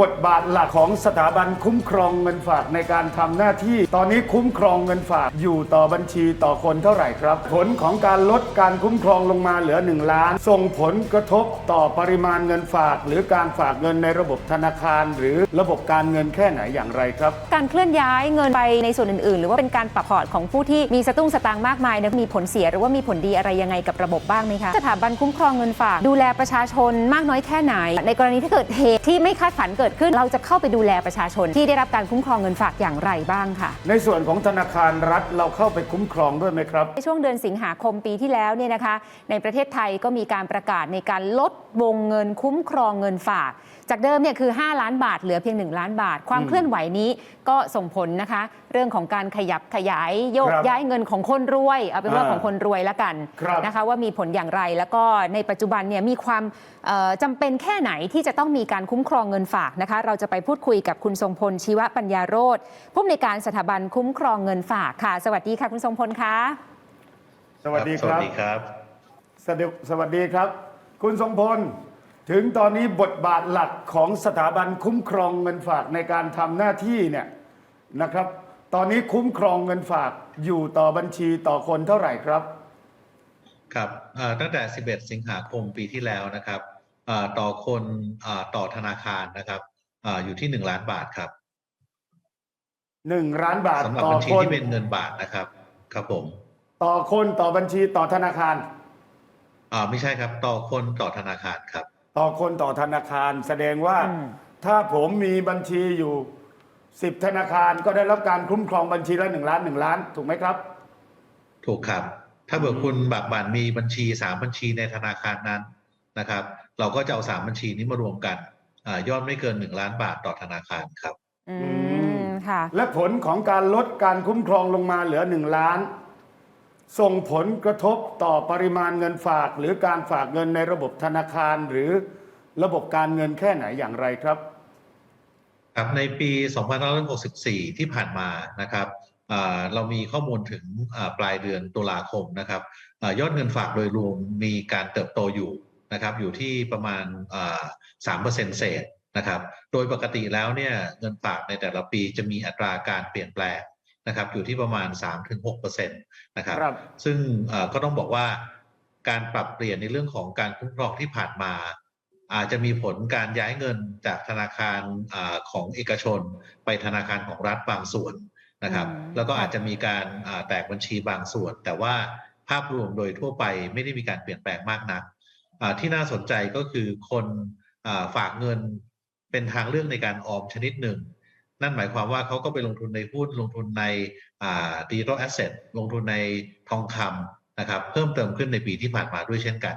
บทบาทหลักของสถาบันคุ้มครองเงินฝากในการทำหน้าที่ ตอนนี้คุ้มครองเงินฝากอยู่ต่อบัญชีต่อคนเท่าไหร่ครับ ผลของการลดการคุ้มครองลงมาเหลือ 1 ล้าน ส่งผลกระทบต่อปริมาณเงินฝาก หรือการฝากเงินในระบบธนาคาร หรือระบบการเงินแค่ไหนอย่างไรครับ การเคลื่อนย้ายเงินไปในส่วนอื่น ๆ หรือว่าเป็นการปรับพอร์ตของผู้ที่มีสตุ้งสตางค์มากมายเนี่ยมีผลเสียหรือว่ามีผลดีอะไรยังไงกับระบบบ้างไหมคะสถาบันคุ้มครองเงินฝากดูแลประชาชนมากน้อยแค่ไหน ในกรณีที่เกิดเหตุที่ไม่คาดฝันเกิดขึ้นเราจะเข้าไปดูแลประชาชน ที่ได้รับการคุ้มครองเงินฝากอย่างไรบ้างค่ะ ในส่วนของธนาคารรัฐเราเข้าไปคุ้มครองด้วยไหมครับ ในช่วงเดือนสิงหาคมปีที่แล้วเนี่ยนะคะ ในประเทศไทยก็มีการประกาศในการลดวงเงินคุ้มครองเงินฝาก จากเดิมเนี่ยคือ 5 ล้านบาทเหลือเพียง 1 ล้านบาท ความอืมเคลื่อนไหวนี้ก็ส่งผลนะคะ เรื่องของการขยับขยายโยกครับย้ายเงินของคนรวย เอาเป็นว่าอ่าของคนรวยละกันครับนะคะ ว่ามีผลอย่างไรแล้วก็ในปัจจุบันเนี่ยมีความเอ่อจำเป็นแค่ไหนที่จะต้องมีการคุ้มครองเงินฝากนะคะ เราจะไปพูดคุยกับคุณทรงพลชีวปัญญาโรธผู้อำนวยการสถาบันคุ้มครองเงินฝากค่ะ สวัสดีค่ะคุณทรงพลคะสวัสดีสควัรัสบดีครับ สวัสดีสวัสดีครับ คุณทรงพล ถึงตอนนี้บทบาทหลักของสถาบันคุ้มครองเงินฝากในการทำหน้าที่เนี่ยนะครับ ตอนนี้คุ้มครองเงินฝากอยู่ต่อบัญชีต่อคนเท่าไหร่ครับ ครับเอ่อตั้งแต่ 11 สิงหาคมปีที่แล้วนะครับเอ่อต่อคนเอ่อต่อธนาคารนะครับเอ่ออยู่ที่ 1 ล้านบาทครับ1ล้านบาทสำหรับต่อบัญชีคนที่เป็นเงินบาทนะครับ ครับผม ต่อคนต่อบัญชีต่อธนาคารอ่าไม่ใช่ครับ ต่อคนต่อธนาคารครับ ต่อคนต่อธนาคาร แสดงว่าอืมถ้าผมมีบัญชีอยู่ 10 ธนาคารก็ได้รับการคุ้มครองบัญชีละ1ล้าน1ล้าน ถูกไหมครับ ถูกครับ ถ้าเบิกคุณบักบันมีบัญชี3บัญชีในธนาคารนั้นนะครับ เราก็จะเอา3บัญชีนี้มารวมกันอ่ายอดไม่เกิน1ล้านบาทต่อธนาคารครับ อืมมค่ะ และผลของการลดการคุ้มครองลงมาเหลือ1ล้าน ส่งผลกระทบต่อปริมาณเงินฝาก หรือการฝากเงินในระบบธนาคารหรือระบบการเงินแค่ไหนอย่างไรครับครับในปี 2564 ที่ผ่านมานะครับเรามีข้อมูลถึงปลายเดือนตุลาคมนะครับอยอดเงินฝากโดยรวมมีการเติบโตอยู่นะครับอยู่ที่ประมาณ 3%เศษนะครับ โดยปกติแล้วเนี่ยเงินฝากในแต่ละปีจะมีอัตราการเปลี่ยนแปลง นะครับอยู่ที่ประมาณ 3-6%นะครับครับซึ่งเอ่อก็ต้องบอกว่าการปรับเปลี่ยนในเรื่องของการคุ้มครองที่ผ่านมา อาจจะมีผลการย้ายเงินจากธนาคารอาของเอกชน ไปธนาคารของรัฐบางส่วนนะครับอืมแล้วก็ค่ะอาจจะมีการอ่าแตกบัญชีบางส่วน แต่ว่าภาพรวมโดยทั่วไปไม่ได้มีการเปลี่ยนแปลงมากนักอ่าที่น่าสนใจก็คือคนอ่าฝากเงินเป็นทางเลือกในการออมชนิดหนึ่ง นั่นหมายความว่าเขาก็ไปลงทุนในหุ้นลงทุนในดิจิทัลแอสเซทลงทุนในทองคำนะครับเพิ่มเติมขึ้นในปีที่ผ่านมาด้วยเช่นกัน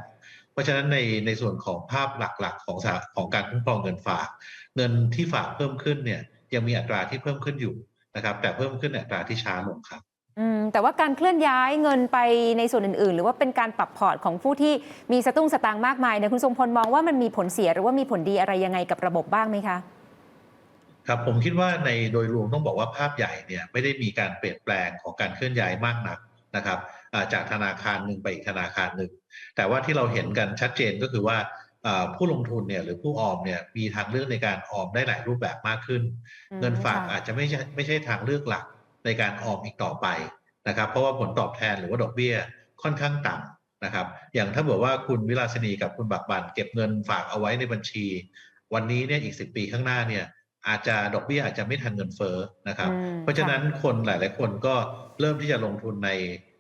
เพราะฉะนั้นในในส่วนของภาพหลักๆ ของของการคุ้มครองเงินฝาก เงินที่ฝากเพิ่มขึ้นเนี่ยยังมีอัตราที่เพิ่มขึ้นอยู่นะครับแต่เพิ่มขึ้นในอัตราที่ช้าลงครับอืมแต่ว่าการเคลื่อนย้ายเงินไปในส่วนอื่น ๆ หรือว่าเป็นการปรับพอร์ตของผู้ที่มีสตุ้งสตางค์มากมายเนี่ยคุณทรงพลมองว่ามันมีผลเสียหรือว่ามีผลดีอะไรยังไงกับระบบบ้างไหมคะ ครับผมคิดว่าในโดยรวมต้องบอกว่าภาพใหญ่เนี่ยไม่ได้มีการเปลี่ยนแปลงของการเคลื่อนย้ายมากนักนะครับอ่าจากธนาคารหนึ่งไปอีกธนาคารหนึ่งแต่ว่าที่เราเห็นกันชัดเจนก็คือว่าอ่าผู้ลงทุนเนี่ยหรือผู้ออมเนี่ยมีทางเลือกในการออมได้หลายรูปแบบมากขึ้นอืมเงินฝากค่ะอาจจะไม่ใช่ไม่ใช่ทางเลือกหลักในการออมอีกต่อไปนะครับ เพราะว่าผลตอบแทนหรือว่าดอกเบี้ยค่อนข้างต่ำนะครับ อย่างถ้าบอกว่าคุณวิลาสินีกับคุณบักบันเก็บเงินฝากเอาไว้ในบัญชี วันนี้เนี่ยอีกสิปีข้างหน้าเนี่ย อาจจะดอกเบี้ยอาจจะไม่ทันเงินเฟ้อนะครับอืมเพราะฉะนั้นคนหลาย ๆ คนก็เริ่มที่จะลงทุนใน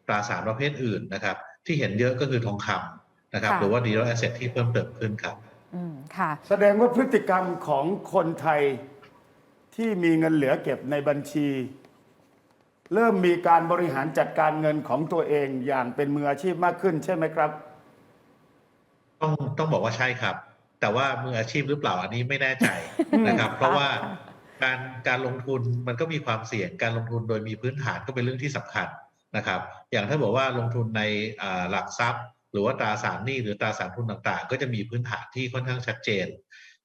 ตราสารประเภทอื่นนะครับ ที่เห็นเยอะก็คือทองคำนะครับค่ะหรือว่าดิจิทัลแอสเซทที่เพิ่มเติมขึ้นครับอืมค่ะ แสดงว่าพฤติกรรมของคนไทยที่มีเงินเหลือเก็บในบัญชี เริ่มมีการบริหารจัดการเงินของตัวเองอย่างเป็นมืออาชีพมากขึ้นใช่ไหมครับ ต้องต้องบอกว่าใช่ครับ แต่ว่ามืออาชีพหรือเปล่าอันนี้ไม่แน่ใจนะครับ เพราะว่าการการลงทุนมันก็มีความเสี่ยงการลงทุนโดยมีพื้นฐานก็เป็นเรื่องที่สำคัญนะครับ อย่างถ้าบอกว่าลงทุนในอ่าหลักทรัพย์ หรือว่าตราสารหนี้หรือตราสารทุนต่างๆ ก็จะมีพื้นฐานที่ค่อนข้างชัดเจน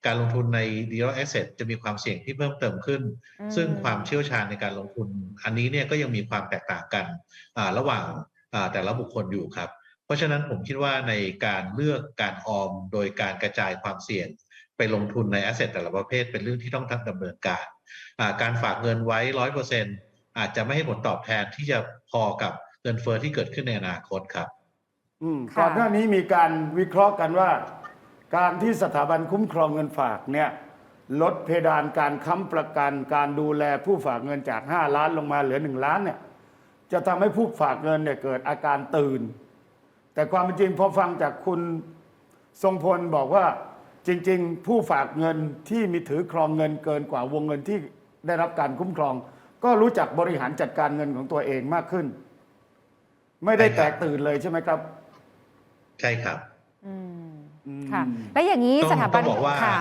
การลงทุนใน digital asset จะมีความเสี่ยงที่เพิ่มเติมขึ้นอืมซึ่งความเชี่ยวชาญในการลงทุน อันนี้เนี่ยก็ยังมีความแตกต่างกันอ่าระหว่างอ่าแต่ละบุคคลอยู่ครับ เพราะฉะนั้นผมคิดว่าในการเลือกการออมโดยการกระจายความเสี่ยง ไปลงทุนในแอสเซทแต่ละประเภทเป็นเรื่องที่ต้องทำดำเนินการอ่าการฝากเงินไว้ร้อยเปอร์เซ็นอาจจะไม่ให้ผลตอบแทนที่จะพอกับเงินเฟ้อที่เกิดขึ้นในอนาคตครับอืมค่ะก่อนหน้านี้มีการวิเคราะห์กันว่า การที่สถาบันคุ้มครองเงินฝากเนี่ยลดเพดานการค้ำประกันการดูแลผู้ฝากเงินจาก 5 ล้านลงมาเหลือ 1 ล้านเนี่ยจะทำให้ผู้ฝากเงินเนี่ยเกิดอาการตื่น แต่ความเป็นจริงพอฟังจากคุณทรงพลบอกว่าจริง ๆ ผู้ฝากเงินที่มีถือครองเงินเกินกว่าวงเงินที่ได้รับการคุ้มครอง ก็รู้จักบริหารจัดการเงินของตัวเองมากขึ้น ไม่ได้ใช่คแตรับกตื่นเลยใช่ไหมครับ ใช่ครับอืมอืมค่ะ แล้วอย่างนี้ต้องสถาบันต้องบอกว่าค่ะ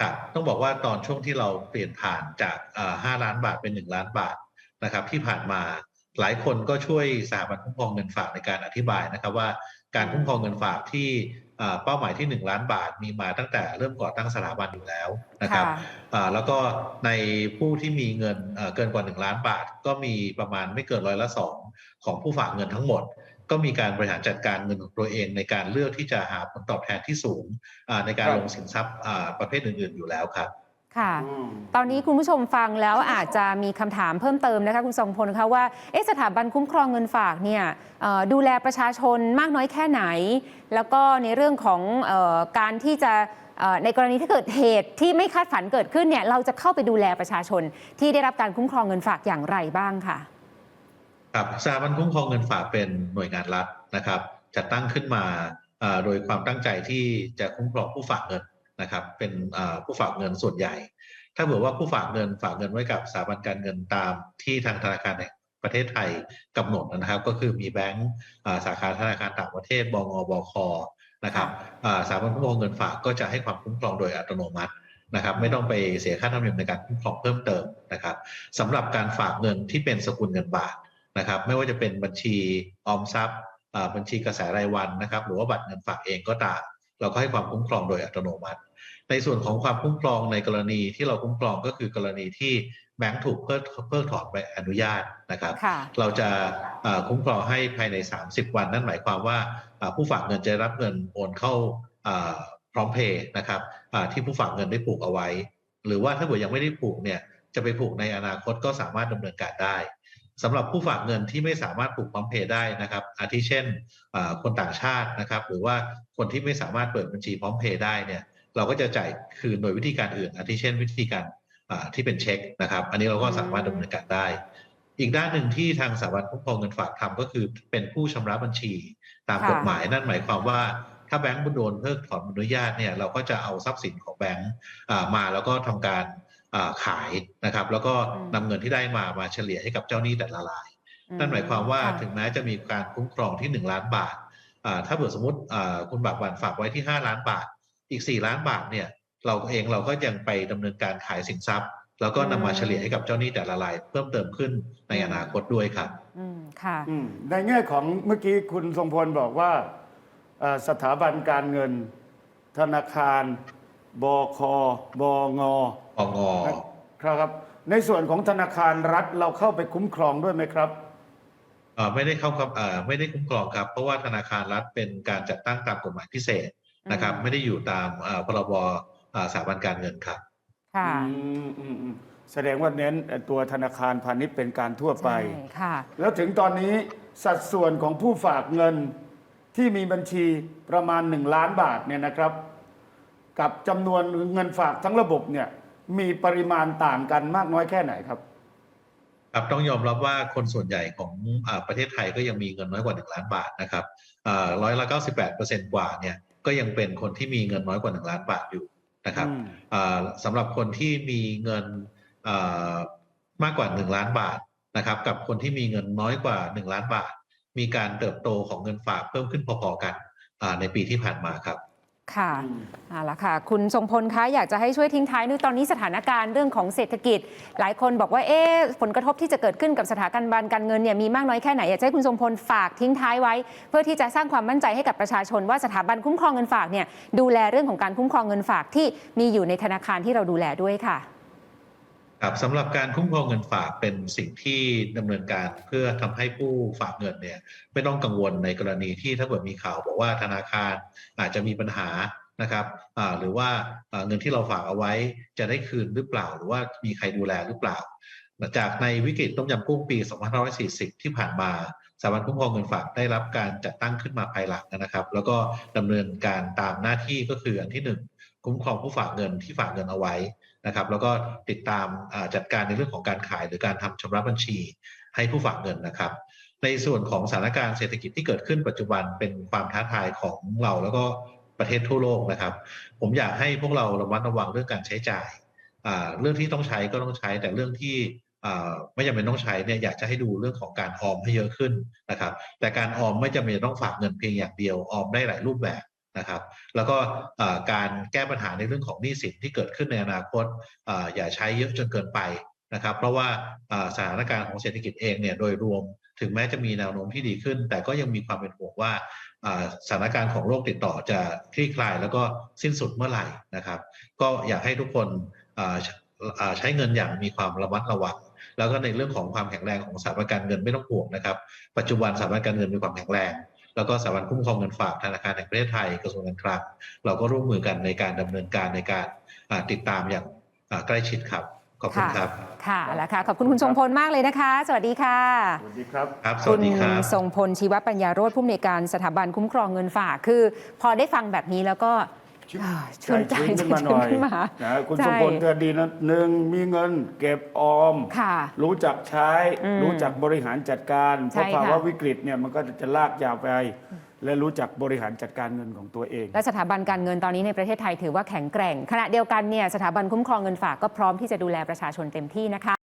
ครับต้องบอกว่าตอนช่วงที่เราเปลี่ยนผ่านจากเอ่อ5ล้านบาทเป็น1ล้านบาทนะครับ ที่ผ่านมา หลายคนก็ช่วยสถาบันคุ้มครองเงินฝากในการอธิบายนะครับว่าการคุ้มครองเงินฝากที่เอ่อเป้าหมายที่ 1 ล้านบาทมีมาตั้งแต่เริ่มก่อตั้งสถาบันอยู่แล้วนะครับค่ะอ่าแล้วก็ในผู้ที่มีเงินเอ่อเกินกว่า 1 ล้านบาท ก็มีประมาณไม่เกินร้อยละสองของผู้ฝากเงินทั้งหมด ก็มีการบริหารจัดการเงินของตัวเองในการเลือกที่จะหาผลตอบแทนที่สูงอ่าในการครับลงสินทรัพย์อ่าประเภทอื่น ๆอยู่แล้วครับ ค่ะ อืม ตอนนี้คุณผู้ชมฟังแล้วอาจจะมีคำถามเพิ่มเติมนะคะคุณทรงพลคะว่าเอ๊ะสถาบันคุ้มครองเงินฝากเนี่ยเอ่อดูแลประชาชนมากน้อยแค่ไหน แล้วก็ในเรื่องของเออการที่จะเอ่อในกรณีถ้าเกิดเหตุที่ไม่คาดฝันเกิดขึ้นเนี่ยเราจะเข้าไปดูแลประชาชน ที่ได้รับการคุ้มครองเงินฝากอย่างไรบ้างค่ะ ครับสถาบันคุ้มครองเงินฝากเป็นหน่วยงานรัฐนะครับจัดตั้งขึ้นมาอ่าโดยความตั้งใจที่จะคุ้มครองผู้ฝากเงิน นะครับเป็นผู้ฝากเงินส่วนใหญ่ ถ้าเผื่อว่าผู้ฝากเงินฝากเงินไว้กับสถาบันการเงินตามที่ทางธนาคารแห่งประเทศไทยกำหนดนะครับ ก็คือมีแบงก์สาขาธนาคารต่างประเทศบงบคนะครับสถาบันคุ้ครองเงินฝากก็จะให้ความคุ้มครองโดยอัตโนมัตินะครับ ไม่ต้องไปเสียค่าธรรมเนียมในการคุ้มครองเพิ่มเติมนะครับสำหรับการฝากเงินที่เป็นสกุลเงินบาทนะครับ ไม่ว่าจะเป็นบัญชีออมทรัพย์บัญชีกระแสรายวันนะครับ หรือว่าบัตรเงินฝากเองก็ตาม เราก็ให้ความคุ้มครองโดยอัตโนมัติ ในส่วนของความคุ้มครองในกรณีที่เราคุ้มครองก็คือกรณีที่แบงก์ถูกเพิกเพิกถอนใบอนุญาตนะครับค่ะเราจะอ่าคุ้มครองให้ภายใน 30 วัน นั่นหมายความว่าอ่าผู้ฝากเงินจะรับเงินโอนเข้าอ่าพร้อมเพย์นะครับอ่าที่ผู้ฝากเงินได้ผูกเอาไว้ หรือว่าถ้าเกิดยังไม่ได้ผูกเนี่ยจะไปผูกในอนาคตก็สามารถดำเนินการได้สำหรับผู้ฝากเงินที่ไม่สามารถผูกพร้อมเพย์ได้นะครับ อาทิเช่นอ่าคนต่างชาตินะครับ หรือว่าคนที่ไม่สามารถเปิดบัญชีพร้อมเพย์ได้เนี่ย เราก็จะจ่ายคืนโดยวิธีการอื่นอาทิเช่นวิธีการอ่าที่เป็นเช็คนะครับ อันนี้เราก็สามารถดำเนินการได้ อีกด้านหนึ่งที่ทางสถาบันคุ้มครองเงินฝากทำก็คือเป็นผู้ชำระบัญชีตามค่ะกฎหมายนั่นหมายความว่าถ้าแบงก์โดนเพิกถอนอนุญาตเนี่ยเราก็จะเอาทรัพย์สินของแบงก์อ่ามาแล้วก็ทำการอ่าขายนะครับ แล้วก็นำเงินที่ได้มามาเฉลี่ยให้กับเจ้าหนี้แต่ละราย นั่นหมายความว่าค่ะถึงแม้จะมีการคุ้มครองที่ 1 ล้านบาทอ่าถ้าเผื่อสมมติอ่าคุณบากบันฝากไว้ที่ 5 ล้านบาท อีก 4 ล้านบาทเนี่ยเราเองเราก็ยังไปดำเนินการขายสินทรัพย์ แล้วก็นำมาเฉลี่ยให้กับเจ้าหนี้แต่ละราย เพิ่มเติมขึ้นในอนาคตด้วยครับอืมค่ะอืมในแง่ของเมื่อกี้คุณทรงพลบอกว่าเอ่อสถาบันการเงิน ธนาคาร บคบงองอครับ ในส่วนของธนาคารรัฐเราเข้าไปคุ้มครองด้วยไหมครับเอ่อไม่ได้เข้ากับเอ่อไม่ได้คุ้มครองครับ เพราะว่าธนาคารรัฐเป็นการจัดตั้งตามกฎหมายพิเศษ นะครับอืมไม่ได้อยู่ตามเอ่อพรบเอ่อสถาบันการเงินครับค่ะอืมอืมอืมแสดงว่าเน้นตัวธนาคารพาณิชย์เป็นการทั่วไปใช่ค่ะ แล้วถึงตอนนี้สัดส่วนของผู้ฝากเงินที่มีบัญชีประมาณ 1 ล้านบาทเนี่ยนะครับ กับจำนวนเงินฝากทั้งระบบเนี่ยมีปริมาณต่างกันมากน้อยแค่ไหนครับครับต้องยอมรับว่าคนส่วนใหญ่ของอาประเทศไทยก็ยังมีเงินน้อยกว่า 1 ล้านบาทนะครับอ่าร้อยละ98เปอร์เซ็นกว่าเนี่ย ก็ยังเป็นคนที่มีเงินน้อยกว่า 1 ล้านบาทอยู่นะครับอืมอ่าสำหรับคนที่มีเงินอ่ามากกว่า 1 ล้านบาทนะครับ กับคนที่มีเงินน้อยกว่า 1 ล้านบาท มีการเติบโตของเงินฝากเพิ่มขึ้นพอๆกันอ่าในปีที่ผ่านมาครับ ค่ะเอาละค่ะ คุณทรงพลคะอยากจะให้ช่วยทิ้งท้ายด้วยตอนนี้สถานการณ์เรื่องของเศรษฐกิจ หลายคนบอกว่าเอ๊ะผลกระทบที่จะเกิดขึ้นกับสถาบันการเงินเนี่ยมีมากน้อยแค่ไหน อยากจะให้คุณทรงพลฝากทิ้งท้ายไว้ เพื่อที่จะสร้างความมั่นใจให้กับประชาชนว่าสถาบันคุ้มครองเงินฝากเนี่ยดูแลเรื่องของการคุ้มครองเงินฝากที่มีอยู่ในธนาคารที่เราดูแลด้วยค่ะ ครับสำหรับการคุ้มครองเงินฝากเป็นสิ่งที่ดำเนินการเพื่อทำให้ผู้ฝากเงินเนี่ยไม่ต้องกังวลในกรณีที่ถ้าเกิดมีข่าวบอกว่าธนาคารอาจจะมีปัญหานะครับหรือว่าเงินที่เราฝากเอาไว้จะได้คืนหรือเปล่า หรือว่ามีใครดูแลหรือเปล่า จากในวิกฤตต้มยำกุ้งปี 2540 ที่ผ่านมาสถาบันคุ้มครองเงินฝากได้รับการจัดตั้งขึ้นมาภายหลังนะครับ แล้วก็ดำเนินการตามหน้าที่ก็คืออันที่หนึ่งคุ้มครองผู้ฝากเงินที่ฝากเงินเอาไว้ นะครับแล้วก็ติดตามจัดการในเรื่องของการขาย หรือการทำชำระบัญชีให้ผู้ฝากเงินนะครับ ในส่วนของสถานการณ์เศรษฐกิจที่เกิดขึ้นปัจจุบันเป็นความท้าทายของเราแล้วก็ประเทศทั่วโลกนะครับ ผมอยากให้พวกเราระมัดระวังเรื่องการใช้จ่าย เรื่องที่ต้องใช้ก็ต้องใช้ แต่เรื่องที่ไม่จำเป็นต้องใช้เนี่ยอยากจะให้ดูเรื่องของการออมให้เยอะขึ้นนะครับ แต่การออมไม่จำเป็นต้องฝากเงินเพียงอย่างเดียวออมได้หลายรูปแบบ นะครับแล้วก็การแก้ปัญหาในเรื่องของหนี้สินที่เกิดขึ้นในอนาคตออย่าใช้เยอะจนเกินไปนะครับ เพราะว่าสถานการณ์ของเศรษฐกิจเองเนี่ยโดยรวมถึงแม้จะมีแนวโน้มที่ดีขึ้น แต่ก็ยังมีความเป็นห่วงว่าสถานการณ์ของโรคติดต่อจะคลี่คลายแล้วก็สิ้นสุดเมื่อไหร่นะครับ ก็อยากให้ทุกคนใช้เงินอย่างมีความระมัดระวังแล้วก็ในเรื่องของความแข็งแรงของสถาบันการเงินไม่ต้องห่วงนะครับ ปัจจุบันสถาบันการเงินมีความแข็งแรง แล้วก็สถาบันคุ้มครองเงินฝากธนาคารแห่งประเทศไทยกระทรวงการคลังเราก็ร่วมมือกันในการดำเนินการในการอ่าติดตามอย่างอ่าใกล้ชิดครับขอบคุณครับ ค่ะแล้วค่ะ ขอบคุณคุณทรงพลมากเลยนะคะ สวัสดีค่ะ สวัสดีครับครับสคุวัณสดีครับ ทรงพลชีวปัญญาโรธผู้อำนวยการสถาบันคุ้มครองเงินฝาก คือ พอได้ฟังแบบนี้แล้วก็อ่า ชื่นใจชื้นขึ้นมาหน่อยชื่ขึ้นมานะคุณใช่สมพลเธอดีนะหนึ่งมีเงินเก็บออมค่ะรู้จักใช้อืมรู้จักบริหารจัดการ เพใช่ราะภาวะค่ะวิกฤตเนี่ยมันก็จะลากยาวไปและรู้จักบริหารจัดการเงินของตัวเอง และสถาบันการเงินตอนนี้ในประเทศไทยถือว่าแข็งแกร่ง ขณะเดียวกันเนี่ยสถาบันคุ้มครองเงินฝากก็พร้อมที่จะดูแลประชาชนเต็มที่นะคะ